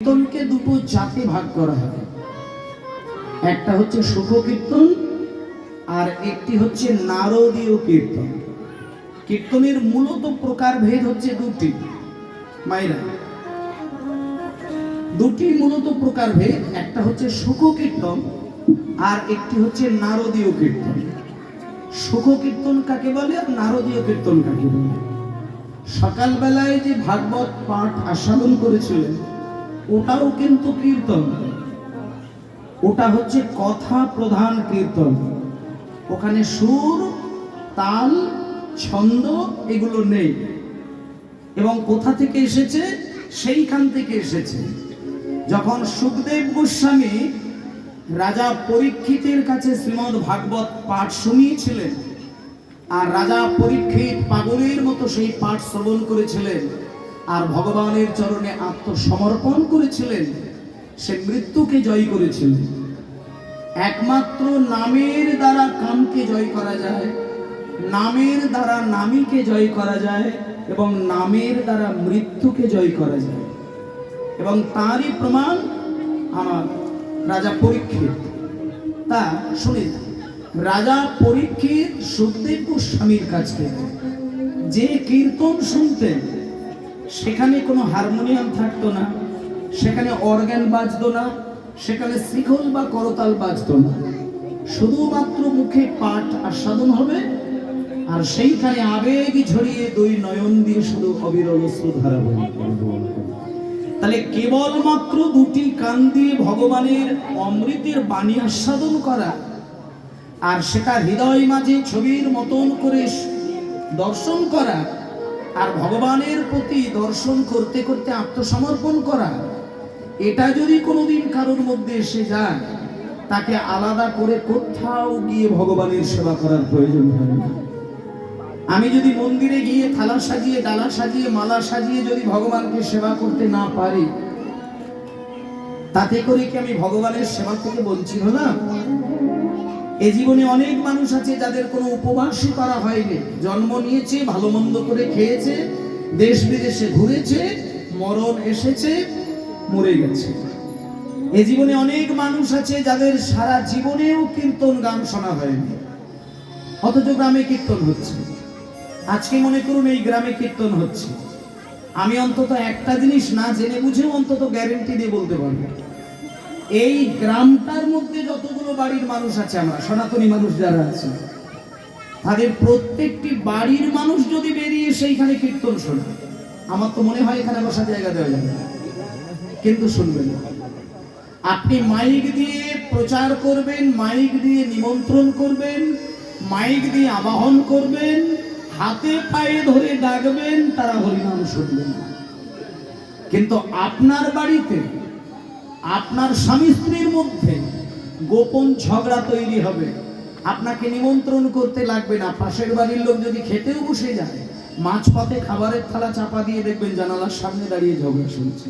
কীর্তনকে দুটো জাতে ভাগ করা হয় একটা হচ্ছে সুখ কীর্তন আর একটি হচ্ছে নারদীয় কীর্তন। কীর্তনের মূলত প্রকারভেদ হচ্ছে দুটি। মাইরা দুটি মূলত প্রকারভেদ, একটা হচ্ছে সুখ কীর্তন আর একটি হচ্ছে নারদীয় কীর্তন। সুখ কীর্তন কাকে বলে আর নারদীয় কীর্তন কাকে বলে? সকালবেলায় যে ভাগবত পাঠ আস্বাদন করেছিলেন ওটাও কিন্তু কীর্তন। ওটা হচ্ছে কথা প্রধান কীর্তন। ওখানে সুর, তাল, ছন্দ এগুলো নেই। এবং কোথা থেকে এসেছে? সেইখান থেকে এসেছে। যখন সুখদেব গোস্বামী রাজা পরীক্ষিতের কাছে শ্রীমদ ভাগবত পাঠ শুনিয়েছিলেন, আর রাজা পরীক্ষিত পাগলের মতো সেই পাঠ শ্রবণ করেছিলেন আর ভগবানের চরণে আত্মসমর্পণ করেছিলেন, সে মৃত্যুকে জয় করেছিলেন একমাত্র নামের দ্বারা কামকে জয় করা যায়, নামের দ্বারা নামীকে জয় করা যায় এবং নামের দ্বারা মৃত্যুকে জয় করা যায়। এবং তারই প্রমাণ আমার রাজা পরীক্ষিত। তা শুনে রাজা পরীক্ষিত সুখদেব গোস্বামীর কাছ থেকে যে কীর্তন শুনতেন সেখানে কোনো হারমোনিয়াম থাকতো না, সেখানে অর্গ্যান বাজতো না, সেখানে শিখল বা করতাল বাজতো না। শুধুমাত্র মুখে পাঠ আস্বাদন হবে, আর সেইখানে আবেগ ঝরিয়ে দুই নয়ন দিয়ে শুধু অবিরল বই তাহলে কেবলমাত্র দুটি কান দিয়ে ভগবানের অমৃতের বাণী আস্বাদন করা, আর সেটা হৃদয় মাঝে ছবির মতন করে দর্শন করা আর ভগবানের প্রতি দর্শন করতে করতে আত্মসমর্পণ করা, এটা যদি কোনোদিন কারোর মধ্যে এসে যায়, তাকে আলাদা করে কোথাও গিয়ে ভগবানের সেবা করার প্রয়োজন হয় না। আমি যদি মন্দিরে গিয়ে থালা সাজিয়ে, ডালা সাজিয়ে, মালা সাজিয়ে যদি ভগবানকে সেবা করতে না পারি, তাতে করে কি আমি ভগবানের সেবা থেকে বঞ্চিত হলাম? এ জীবনে অনেক মানুষ আছে যাদের কোনো উপবাসই করা হয়নি। জন্ম নিয়েছে, ভালো মন্দ করে খেয়েছে, দেশ বিদেশে ঘুরেছে, মরণ এসেছে, মরে গেছে। এ জীবনে অনেক মানুষ আছে যাদের সারা জীবনেও কীর্তন গান শোনা হয়নি। অথচ গ্রামে কীর্তন হচ্ছে। আজকে মনে করুন এই গ্রামে কীর্তন হচ্ছে। আমি অন্তত একটা জিনিস না জেনে বুঝেও অন্তত গ্যারেন্টি দিয়ে বলতে পারব। এই গ্রামটার মধ্যে যতগুলো বাড়ির মানুষ আছে আমরা, সনাতনী মানুষ যারা আছে, তাদের প্রত্যেকটি বাড়ির মানুষ যদি বেরিয়ে সেইখানে কীর্তন শোনে, আমার তো মনে হয় এখানে বসার জায়গা দেওয়া যাবে কিন্তু শুনবেন। আপনি মাইক দিয়ে প্রচার করবেন, মাইক দিয়ে নিমন্ত্রণ করবেন, মাইক দিয়ে আবাহন করবেন, হাতে পায়ে ধরে ডাকবেন, তারা হরিনাম শুনবেন কিন্তু আপনার বাড়িতে আপনার স্বামী স্ত্রীর মধ্যে গোপন ঝগড়া তৈরি হবে। আপনাকে নিমন্ত্রণ করতে লাগবে না। পাশের বাড়ির লোক যদি খেতেও বসে যায়, মাঝপথে খাবারের থালা চাপা দিয়ে দেখবেন জানালার সামনে দাঁড়িয়ে ঝগড়া শুনছে।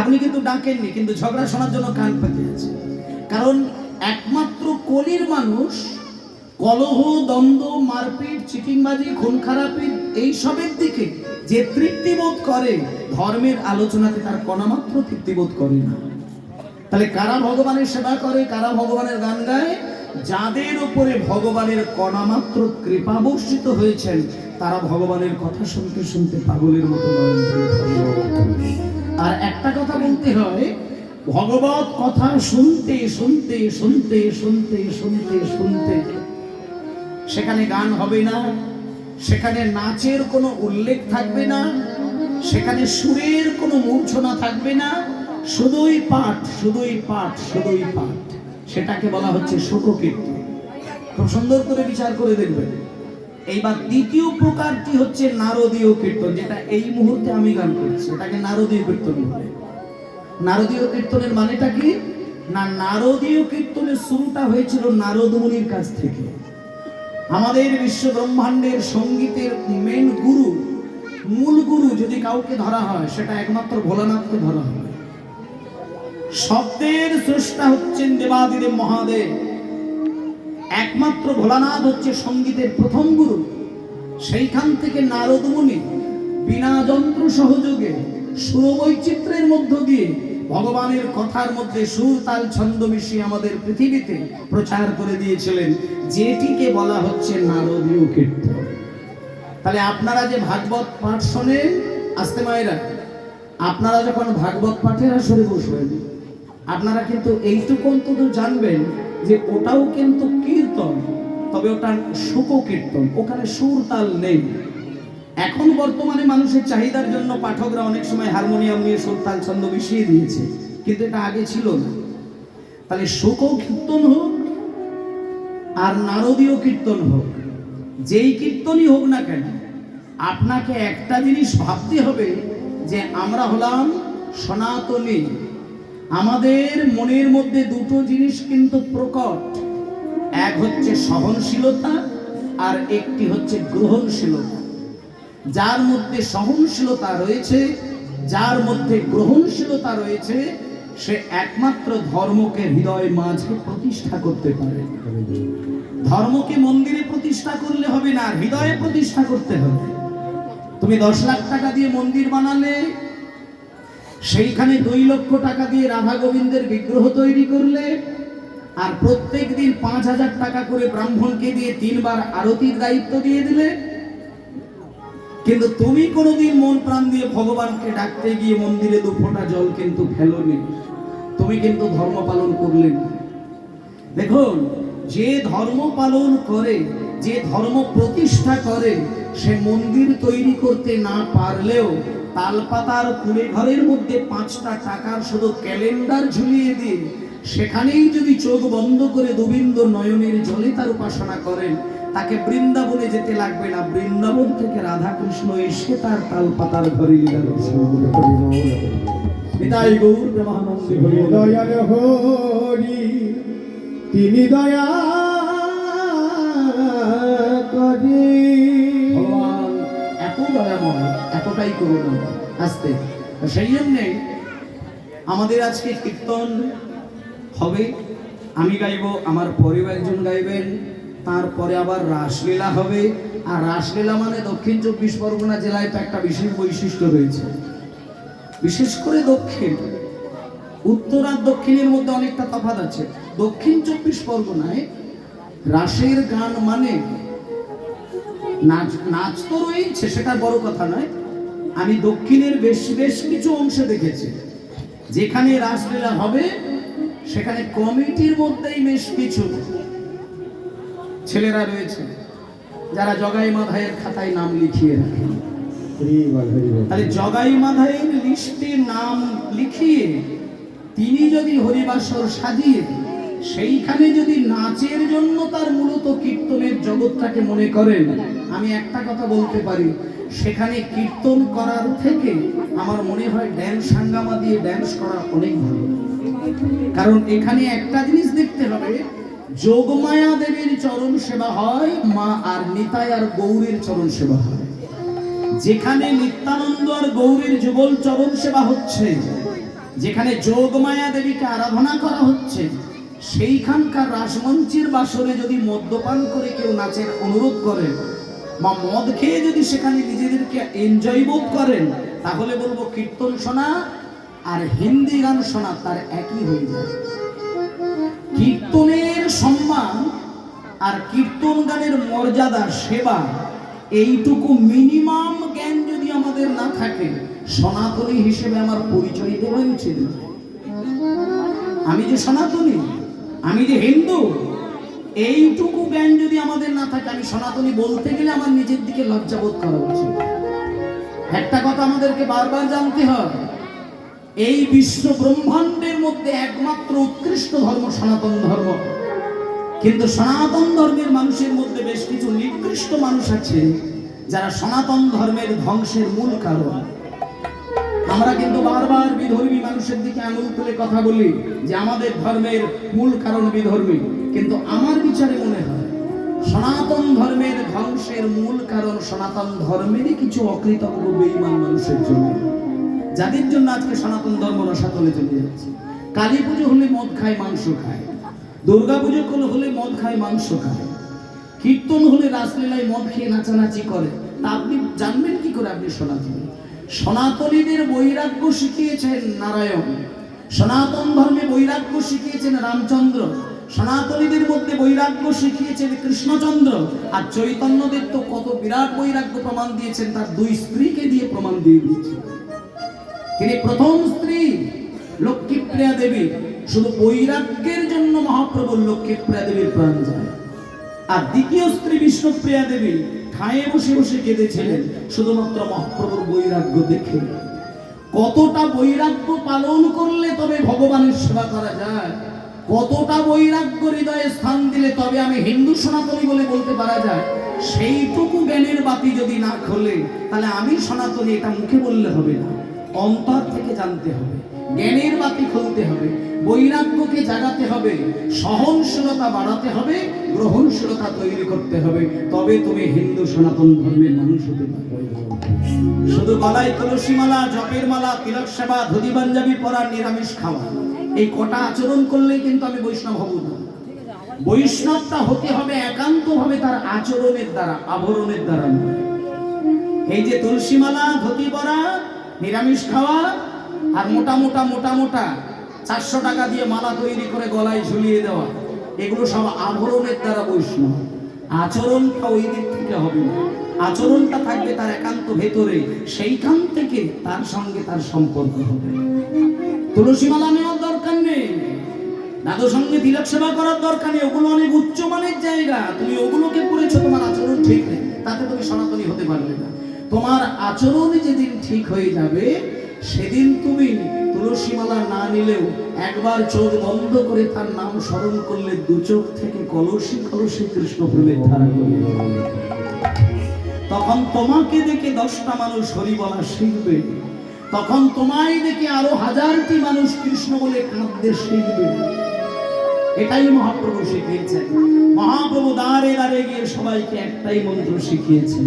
আপনি কিন্তু ডাকেননি, কিন্তু ঝগড়া শোনার জন্য কান পেতে আছে কারণ একমাত্র কলির মানুষ কলহ, দ্বন্দ্ব, মারপিট চিটিংবাজি খুন খারাপি এইসবের দিকে যে তৃপ্তিবোধ করে, ধর্মের আলোচনাতে তার কণামাত্র তৃপ্তিবোধ করে না তাহলে কারা ভগবানের সেবা করে, কারা ভগবানের গান গায় যাদের উপরে ভগবানের কণামাত্র কৃপা বর্ষিত হয়েছেন, তারা ভগবানের কথা শুনতে শুনতে পাগলের মতো। আর একটা কথা বলতে হয়, ভগবত কথা শুনতে শুনতে শুনতে শুনতে শুনতে শুনতে সেখানে গান হবে না, সেখানে নাচের কোনো উল্লেখ থাকবে না, সেখানে সুরের কোনো মূর্ছনা থাকবে না, শুধুই পাঠ শুধুই পাঠ শুধুই পাঠ। সেটাকে বলা হচ্ছে শোককীর্তন খুব সুন্দর করে বিচার করে দেখবেন। এইবার দ্বিতীয় প্রকারটি হচ্ছে নারদীয় কীর্তন, যেটা এই মুহূর্তে আমি গান করছি। এটাকে নারদীয় কীর্তন বলে। নারদীয় কীর্তনের মানেটা কি? না, নারদীয় কীর্তনের শুরুটা হয়েছিল নারদ মুনির কাছ থেকে। আমাদের বিশ্ব ব্রহ্মাণ্ডের সঙ্গীতের মেন গুরু, মূল গুরু যদি কাউকে ধরা হয়, সেটা একমাত্র ভোলানাথকে ধরা হয় শব্দের স্রষ্টা হচ্ছেন দেবাদিদেব মহাদেব। একমাত্র ভোলানাথ হচ্ছে সঙ্গীতের প্রথম গুরু। সেইখান থেকে নারদ মুনি বিনা যন্ত্র সহযোগে সুরবৈচিত্র্যের মধ্য দিয়ে ভগবানের কথার মধ্যে সুর, তাল, ছন্দ মিশিয়ে আমাদের পৃথিবীতে প্রচার করে দিয়েছিলেন, যেটিকে বলা হচ্ছে নারদীয় কীর্তন তাহলে আপনারা যে ভাগবত পাঠ শোনেন, আসতে মায়েরা, আপনারা যখন ভাগবত পাঠের আসরে বসবেন, আপনারা কিন্তু এইটুকু অন্তত জানবেন যে ওটাও কিন্তু কীর্তন, তবে ওটা শুক কীর্তন ওখানে সুর, তাল নেই। এখন বর্তমানে মানুষের চাহিদার জন্য পাঠকরা অনেক সময় হারমোনিয়াম নিয়ে সুরতাল ছন্দ মিশিয়ে দিয়েছে, কিন্তু এটা আগে ছিল না। তাহলে শুক কীর্তন হোক আর নারদীয় কীর্তন হোক, যেই কীর্তনই হোক না কেন, আপনাকে একটা জিনিস ভাবতে হবে যে আমরা হলাম সনাতনী। আমাদের মনের মধ্যে দুটো জিনিস কিন্তু প্রকট। এক হচ্ছে সহনশীলতা আর একটি হচ্ছে গ্রহণশীলতা। যার মধ্যে সহনশীলতা রয়েছে, যার মধ্যে গ্রহণশীলতা রয়েছে, সে একমাত্র ধর্মকে হৃদয় মাঝে প্রতিষ্ঠা করতে পারে। ধর্মকে মন্দিরে প্রতিষ্ঠা করলে হবে না, হৃদয়ে প্রতিষ্ঠা করতে হবে। তুমি দশ লাখ টাকা দিয়ে মন্দির বানালে, সেইখানে দুই লক্ষ টাকা দিয়ে রাধা গোবিন্দের বিগ্রহ তৈরি করলে, আর প্রত্যেক দিন পাঁচ হাজার টাকা করে ব্রাহ্মণকে দিয়ে তিনবার আরতির দায়িত্ব দিয়ে দিলে কিন্তু তুমি কোনোদিন মন প্রাণ দিয়ে ভগবানকে ডাকতে গিয়ে মন্দিরে দু ফোঁটা জল কিন্তু ফেলোনি। তুমি কিন্তু ধর্ম পালন করলে না। দেখুন, যে ধর্ম পালন করে, যে ধর্ম প্রতিষ্ঠা করে, সে মন্দির তৈরি করতে না পারলেও তালপাতার কুড়ে ঘরের মধ্যে পাঁচটা টাকার শুধু ক্যালেন্ডার ঝুলিয়ে দিয়ে সেখানেই যদি চোখ বন্ধ করে গোবিন্দ নয়নের জলে তার উপাসনা করেন তাকে বৃন্দাবনে যেতে লাগবে না। বৃন্দাবন থেকে রাধা কৃষ্ণ এসে তার ঘরে লীলা গৌর বল। দয়াল হরি তিনি দয়া করে। এত দয়াময় এতটাই করুন আসতে। সেই জন্যে আমাদের আজকে কীর্তন হবে। আমি গাইব আমার পরিবার একজন গাইবেন। তারপরে আবার রাসলীলা হবে। আর রাসলীলা মানে দক্ষিণ চব্বিশ পরগনা জেলায় তো একটা বিশেষ বৈশিষ্ট্য রয়েছে। বিশেষ করে দক্ষিণ। উত্তর আর দক্ষিণের মধ্যে অনেকটা তফাৎ আছে। দক্ষিণ চব্বিশ পরগনায় রাসের গান মানে নাচ নাচ তো রয়েছে সেটা বড় কথা নয়। আমি দক্ষিণের বেশ বেশ কিছু অংশে দেখেছি। যেখানে রাসলীলা হবে, সেখানে কমিটির মধ্যেই বেশ কিছু। ছেলেরা রয়েছে, যারা জগাই মাধাইয়ের খাতায় নাম লিখিয়ে রাখে। তাহলে জগাই মাধাইয়ের লিস্টে নাম লিখিয়ে তিনি যদি হরিবাসর সাজিয়ে, সেইখানে যদি নাচের জন্য তার মূলত কীর্তনের জগৎটাকে মনে করেন, আমি একটা কথা বলতে পারি, সেখানে কীর্তন করার থেকে আমার মনে হয় ড্যান্স হাঙ্গামা দিয়ে ড্যান্স করা অনেক ভালো। কারণ এখানে একটা জিনিস দেখতে হবে যোগমায়া দেবীর চরণ সেবা হয়, মা আর নিতাই আর গৌরীর চরণ সেবা হয়। যেখানে নিত্যানন্দ আর গৌরীর যুগল চরণ সেবা হচ্ছে, যেখানে যোগমায়া দেবীকে আরাধনা করা হচ্ছে, সেইখানকার রাসমঞ্চের বাসরে যদি মদ্যপান করে কেউ নাচের অনুরোধ করেন বা মদ খেয়ে যদি সেখানে নিজেদেরকে এনজয় বোধ করেন, তাহলে বলব কীর্তন শোনা আর হিন্দি গান শোনা তার একই হয়ে যায়। কীর্তনের সম্মান আর কীর্তন গানের মর্যাদা, সেবা, এইটুকু মিনিমাম জ্ঞান যদি আমাদের না থাকে, সনাতনী হিসেবে আমার পরিচয় দেওয়া উচিত আমি যে সনাতনী, আমি যে হিন্দু, এইটুকু জ্ঞান যদি আমাদের না থাকে, আমি সনাতনী বলতে গেলে আমার নিজের দিকে লজ্জাবোধ করা উচিত। একটা কথা আমাদেরকে বারবার জানতে হয় এই বিশ্ব ব্রহ্মাণ্ডের মধ্যে একমাত্র উৎকৃষ্ট ধর্ম সনাতন ধর্ম। কিন্তু সনাতন ধর্মের মানুষের মধ্যে বেশ কিছু নিকৃষ্ট মানুষ আছে, যারা সনাতন ধর্মের ধ্বংসের মূল কারণ। আমরা কিন্তু বারবার বিধর্মী মানুষের দিকে আঙুল তুলে কথা বলি যে আমাদের ধর্মের মূল কারণ বিধর্মী। কিন্তু আমার বিচারে মনে হয়, সনাতন ধর্মের ধ্বংসের মূল কারণ সনাতন ধর্মেরই কিছু অকৃতজ্ঞ বেঈমান মানুষের জন্য। যাদের জন্য আজকে সনাতন ধর্ম রসাতলে চলে যাচ্ছে। কালী পুজো হলে মদ খায়, মাংস খায়। দুর্গা পুজো হলে মদ খায়, মাংস খায়। কীর্তন হলে রাসলীলায় মদ খেয়ে নাচানাচি করে। তা আপনি জানবেন কি করে আপনি সনাতনী? সনাতনীদের বৈরাগ্য শিখিয়েছেন নারায়ণ। সনাতন ধর্মে বৈরাগ্য শিখিয়েছেন রামচন্দ্র। সনাতনীদের মধ্যে বৈরাগ্য শিখিয়েছেন কৃষ্ণচন্দ্র। আর চৈতন্যদেব তো কত বিরাট বৈরাগ্য প্রমাণ দিয়েছেন, তার দুই স্ত্রীকে দিয়ে প্রমাণ দিয়ে দিয়েছেন। তিনি প্রথম স্ত্রী লক্ষ্মীপ্রিয়া দেবী। শুধু বৈরাগ্যের জন্য মহাপ্রভু লক্ষ্মীপ্রিয়া দেবীর প্রাণ যায়। আর দ্বিতীয় স্ত্রী বিষ্ণুপ্রিয়া দেবী ঠায়ে বসে বসে কেঁদেছিলেন, শুধুমাত্র মহাপ্রভুর বৈরাগ্য দেখে। কতটা বৈরাগ্য পালন করলে তবে ভগবানের সেবা করা যায়? কতটা বৈরাগ্য হৃদয়ে স্থান দিলে তবে আমি হিন্দু সনাতনী বলে বলতে পারা যায়? সেইটুকু জ্ঞানের বাতি যদি না খোলে, তাহলে আমি সনাতনী এটা মুখে বললে হবে না। অন্তর থেকে জানতে হবে, জ্ঞানের বাতি খুলতে হবে, বৈরাগ্যকে জাগাতে হবে, সহনশীলতা বাড়াতে হবে, গ্রহণশীলতা তৈরি করতে হবে। তবে তুমি হিন্দু সনাতন ধর্মের মানুষ হতে শুধু গলায় তুলসী মালা, জপের মালা, তিলক সেবা, ধুতি পাঞ্জাবি পরা, নিরামিষ খাওয়া। এই কটা আচরণ করলেই কিন্তু আমি বৈষ্ণব হব না। বৈষ্ণবটা হতে হবে একান্ত ভাবে তার আচরণের দ্বারা আভরণের দ্বারা এই যে তুলসী মালা, ধুতি পরা নিরামিষ খাওয়া আর মোটা মোটা মোটা মোটা চারশো টাকা দিয়ে মালা তৈরি করে গলায় ঝুলিয়ে দেওয়া, এগুলো সব আভরণের দ্বারা বৈষ্ণব। আচরণটা ওই দিক থেকে হবে না। আচরণটা থাকবে তার একান্ত ভেতরে, সেইখান থেকে তার সঙ্গে তার সম্পর্ক হবে। তুলসী মালা নেওয়ার দরকার নেই। দাদু সঙ্গে তিলক সেবা করার দরকার নেই। ওগুলো অনেক উচ্চমানের জায়গা। তুমি ওগুলোকে করেছ, তোমার আচরণ ঠিক নেই। তাতে তুমি সনাতনী হতে পারবে না। তোমার আচরণ যেদিন ঠিক হয়ে যাবে, সেদিন তুমি তুলসী মালা না নিলেও একবার চোখ বন্ধ করে তার নাম স্মরণ করলে দু চোখ থেকে কলসি কলসি কৃষ্ণ প্রেমের ধারা করবে তখন তোমাকে দেখে দশটা মানুষ হরি বলা শিখবে। তখন তোমায় দেখে আরও হাজারটি মানুষ কৃষ্ণ বলে কাঁদতে শিখবে। এটাই মহাপ্রভু শিখিয়েছেন। মহাপ্রভু দাঁড়ে দাঁড়ে গিয়ে সবাইকে একটাই মন্ত্র শিখিয়েছেন।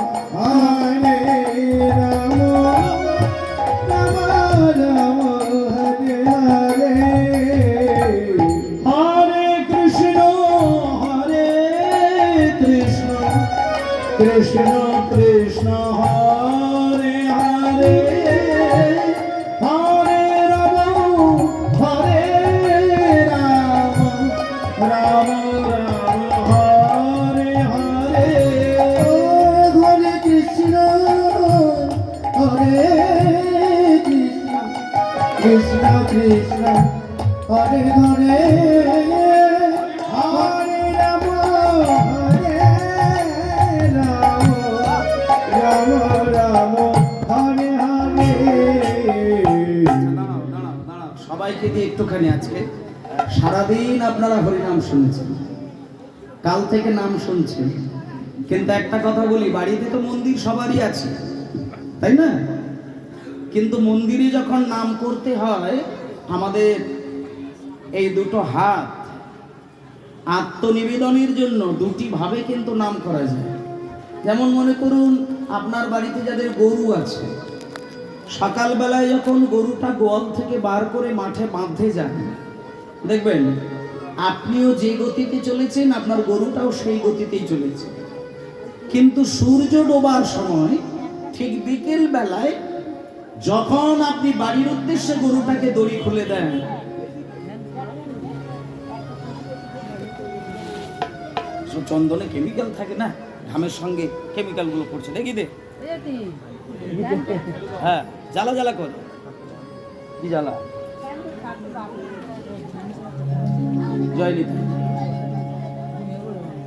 শুনেছেন কাল থেকে নাম শুনছেন কিন্তু একটা কথা বলি, বাড়িতে তো মন্দির সবারই আছে, তাই না? কিন্তু মন্দিরে যখন নাম করতে হয়, আমাদের এই দুটো হাত আত্মনিবেদনের জন্য দুটি ভাবে কিন্তু নাম করা যায়। যেমন মনে করুন, আপনার বাড়িতে যাদের গরু আছে, সকালবেলায় যখন গরুটা গোয়াল থেকে বার করে মাঠে বাঁধতে যায়, দেখবেন আপনিও যে গতিতে চলেছেন, আপনার গরুটাও সেই গতিতেই চলেছে। কিন্তু সূর্য ডোবার সময় ঠিক বিকেল বেলায় যখন আপনি বাড়ির উদ্দেশ্যে গরুটাকে দড়ি খুলে দেন চন্দনে কেমিক্যাল থাকে না? ঘামের সঙ্গে কেমিক্যালগুলো পড়ছে, দেখি দে। হ্যাঁ জ্বালা জ্বালা কর। কি জ্বালা?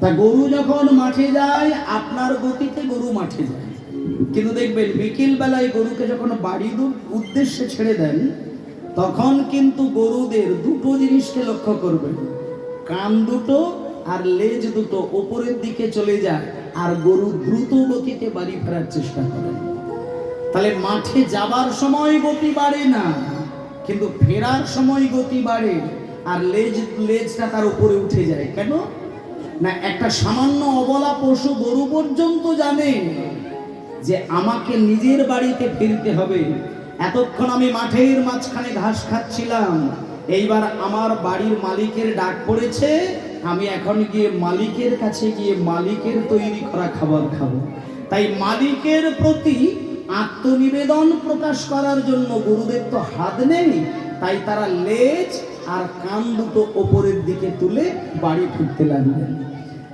তা গরু যখন মাঠে যায়, আপনার গতিতে গরু মাঠে যায়। কিন্তু দেখবেন বিকেল বেলায় গরুকে যখন বাড়ির উদ্দেশ্যে ছেড়ে দেন, তখন কিন্তু গরুদের দুটো জিনিসকে লক্ষ্য করবেন। কান দুটো আর লেজ দুটো ওপরের দিকে চলে যায় আর গরু দ্রুত গতিতে বাড়ি ফেরার চেষ্টা করে। তাহলে মাঠে যাবার সময় গতি বাড়ে না, কিন্তু ফেরার সময় গতি বাড়ে। আর লেজ, লেজটা তার উপরে উঠে যায়। কেন? না, একটা সামান্য অবলা পশু গরু পর্যন্ত জানে যে আমাকে নিজের বাড়িতে ফিরতে হবে। এতক্ষণ আমি মাঠের মাঝখানে ঘাস খাচ্ছিলাম। এইবার আমার বাড়ির মালিকের ডাক পড়েছে, আমি এখন গিয়ে মালিকের কাছে গিয়ে মালিকের তৈরি করা খাবার খাব। তাই মালিকের প্রতি আত্মনিবেদন প্রকাশ করার জন্য গুরুদেব তো হাত নেই, তাই তারা লেজ আর কান দুটো ওপরের দিকে তুলে বাড়ি ফিরতে লাগলেন।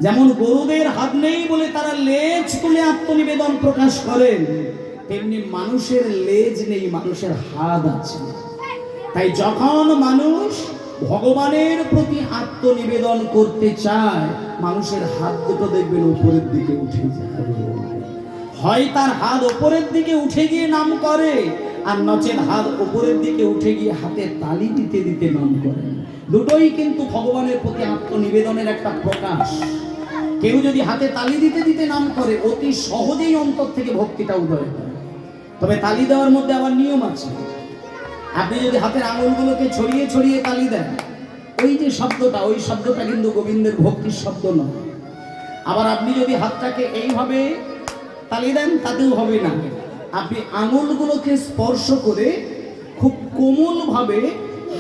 যেমন গরুদের হাত নেই বলে তারা লেজ তুলে আত্মনিবেদন প্রকাশ করেন, তেমনি মানুষের লেজ নেই, মানুষের হাত আছে। তাই যখন মানুষ ভগবানের প্রতি আত্মনিবেদন করতে চায়, মানুষের হাত দুটো দেখবেন উপরের দিকে উঠে যায়। হয় তার হাত ওপরের দিকে উঠে গিয়ে নাম করে আর নচেত হাত ওপরের দিকে উঠে গিয়ে হাতে তালি দিতে দিতে নাম করে। দুটোই কিন্তু ভগবানের প্রতি আত্মনিবেদনের একটা প্রকাশ। কেউ যদি হাতে তালি দিতে দিতে নাম করে, অতি সহজেই অন্তর থেকে ভক্তিটা উদয় হয়। তবে তালি দেওয়ার মধ্যে আবার নিয়ম আছে। আপনি যদি হাতের আঙুলগুলোকে ছড়িয়ে ছড়িয়ে তালি দেন, ওই যে শব্দটা, ওই শব্দটা কিন্তু গোবিন্দের ভক্তির শব্দ নয়। আবার আপনি যদি হাতটাকে এইভাবে তালি দেন, তাতেও হবে না। আপনি আঙুলগুলোকে স্পর্শ করে খুব কোমলভাবে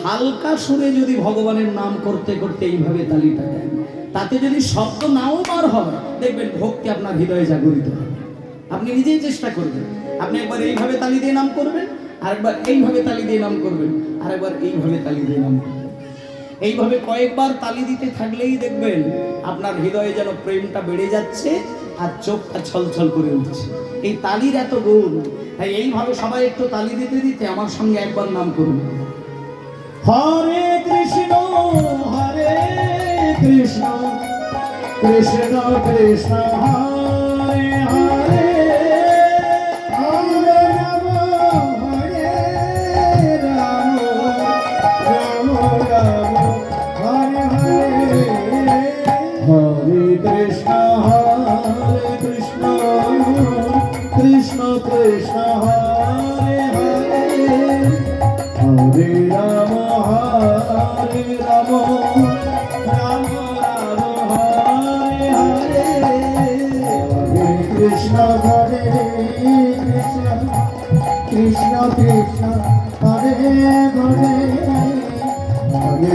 হালকা সুরে যদি ভগবানের নাম করতে করতে এইভাবে তালিটা দেন, তাতে যদি শব্দ নাও বার হয়, দেখবেন ভক্তি আপনার হৃদয়ে জাগরিত হবে। আপনি নিজেই চেষ্টা করবেন। আপনি একবার এইভাবে তালি দিয়ে নাম করবেন, আরেকবার এইভাবে তালি দিয়ে নাম করবেন, আরেকবার এইভাবে তালি দিয়ে নাম করবেন। এইভাবে কয়েকবার তালি দিতে থাকলেই দেখবেন আপনার হৃদয়ে যেন প্রেমটা বেড়ে যাচ্ছে আর চোখটা ছলছল করে উঠছে। এই তালির এত গুণ, তাই এইভাবে সবাই একটু তালি দিতে দিতে আমার সঙ্গে একবার নাম করুন। হরে কৃষ্ণ হরে কৃষ্ণ কৃষ্ণ কৃষ্ণ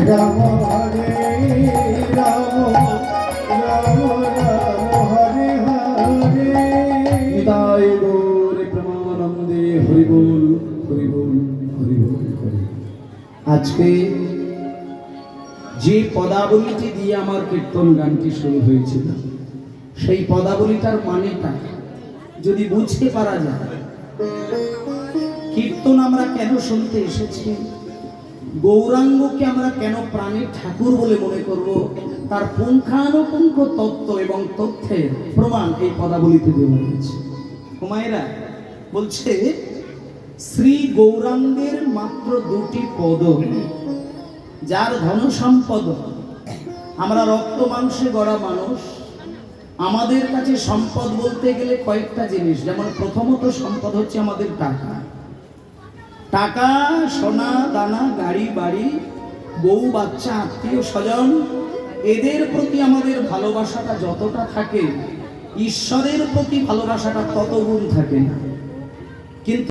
আজকে যে পদাবলীটি দিয়ে আমার কীর্তন গানটি শুরু হয়েছিল, সেই পদাবলীটার মানেটা যদি বুঝতে পারা যায়, কীর্তন আমরা কেন শুনতে এসেছি? গৌরাঙ্গকে আমরা কেন প্রাণের ঠাকুর বলে মনে করব? তার পুঙ্খানুপুঙ্খ তত্ত্ব এবং তথ্যের প্রমাণ এই পদাবলিতে দেওয়া হয়েছে। হুমায়রা বলছে, শ্রী গৌরাঙ্গের মাত্র দুটি পদ যার ধন সম্পদ, আমরা রক্ত মাংসে গড়া মানুষ, আমাদের কাছে সম্পদ বলতে গেলে কয়েকটা জিনিস, যেমন প্রথমত সম্পদ হচ্ছে আমাদের টাকা। টাকা, সোনা, দানা, গাড়ি, বাড়ি, বউ, বাচ্চা, আত্মীয় স্বজন, এদের প্রতি আমাদের ভালোবাসাটা যতটা থাকে, ঈশ্বরের প্রতি ভালোবাসাটা তত গুণ থাকে না।